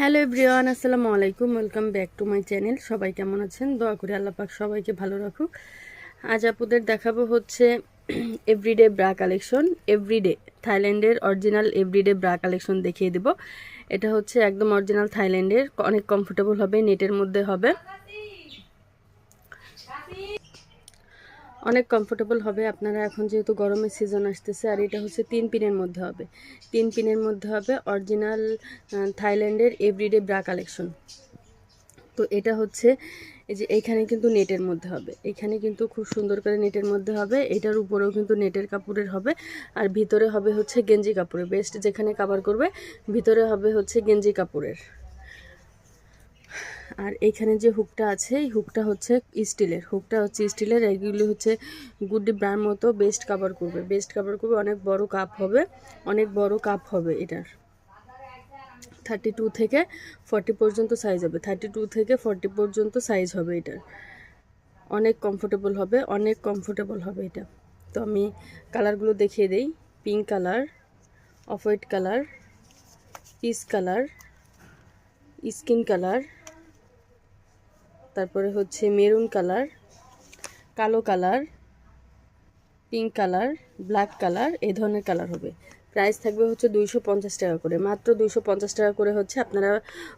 Hello everyone আসসালামু আলাইকুম welcome back to my channel সবাই কেমন আছেন? দোয়া করি আল্লাহ পাক সবাইকে ভালো রাখুক। আজ আপুদের দেখাবো হচ্ছে এভরিডে ব্রা কালেকশন এভরিডে থাইল্যান্ডের অরিজিনাল এভরিডে ব্রা কালেকশন দেখিয়ে দেব। এটা হচ্ছে একদম অরিজিনাল থাইল্যান্ডের অনেক কমফোর্টেবল হবে নেটের মধ্যে হবে। অনেক কমফোর্টেবল হবে। আপনারা এখন যেহেতু গরমের সিজন আসতেছে, আর এটা হচ্ছে তিন পিনের মধ্যে হবে। তিন পিনের মধ্যে হবে অরিজিনাল থাইল্যান্ডের এভরিডে ব্রা কালেকশন তো এটা হচ্ছে, এই যে এইখানে কিন্তু নেটের মধ্যে হবে। এখানে কিন্তু খুব সুন্দর করে নেটের মধ্যে হবে। এটার উপরেও কিন্তু নেটের কাপড়ের হবে। আর ভিতরে হবে হচ্ছে গেঞ্জি কাপড়ের। বেস্ট যেখানে কাভার করবে, ভিতরে হবে হচ্ছে গেঞ্জি কাপড়ের। আর এইখানে যে হুকটা আছে, এই হুকটা হচ্ছে স্টিলের হুকটা হচ্ছে স্টিলের এগুলি হচ্ছে গুড্ডি ব্রার মতো বেস্ট কাভার করবে। বেস্ট কাভার করবে, অনেক বড় কাপ হবে, অনেক বড় কাপ হবে এটার। থার্টি টু থেকে ফর্টি পর্যন্ত সাইজ হবে। থার্টি টু থেকে ফর্টি পর্যন্ত সাইজ হবে এটার। অনেক কমফোর্টেবল হবে, অনেক কমফোর্টেবল হবে এটা। তো আমি কালারগুলো দেখিয়ে দিই। Pink colour off white colour peach colour skin colour তারপরে হচ্ছে মেরুন কালার, কালো colour, pink colour, black colour এই ধরনের কালার হবে। প্রাইস থাকবে হচ্ছে দুইশো পঞ্চাশ টাকা করে। মাত্র দুইশো পঞ্চাশ টাকা করে হচ্ছে আপনারা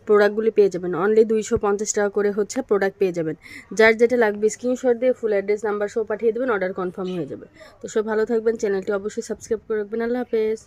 প্রোডাক্টগুলি পেয়ে যাবেন। অনলি দুইশো পঞ্চাশ টাকা করে হচ্ছে প্রোডাক্ট পেয়ে যাবেন। যার যেটা লাগবে স্ক্রিনশট দিয়ে ফুল অ্যাড্রেস নাম্বার সহ পাঠিয়ে দেবেন অর্ডার কনফার্ম হয়ে যাবে। তো সব ভালো থাকবেন চ্যানেলটি অবশ্যই সাবস্ক্রাইব করে রাখবেন। আল্লাহ হাফেজ।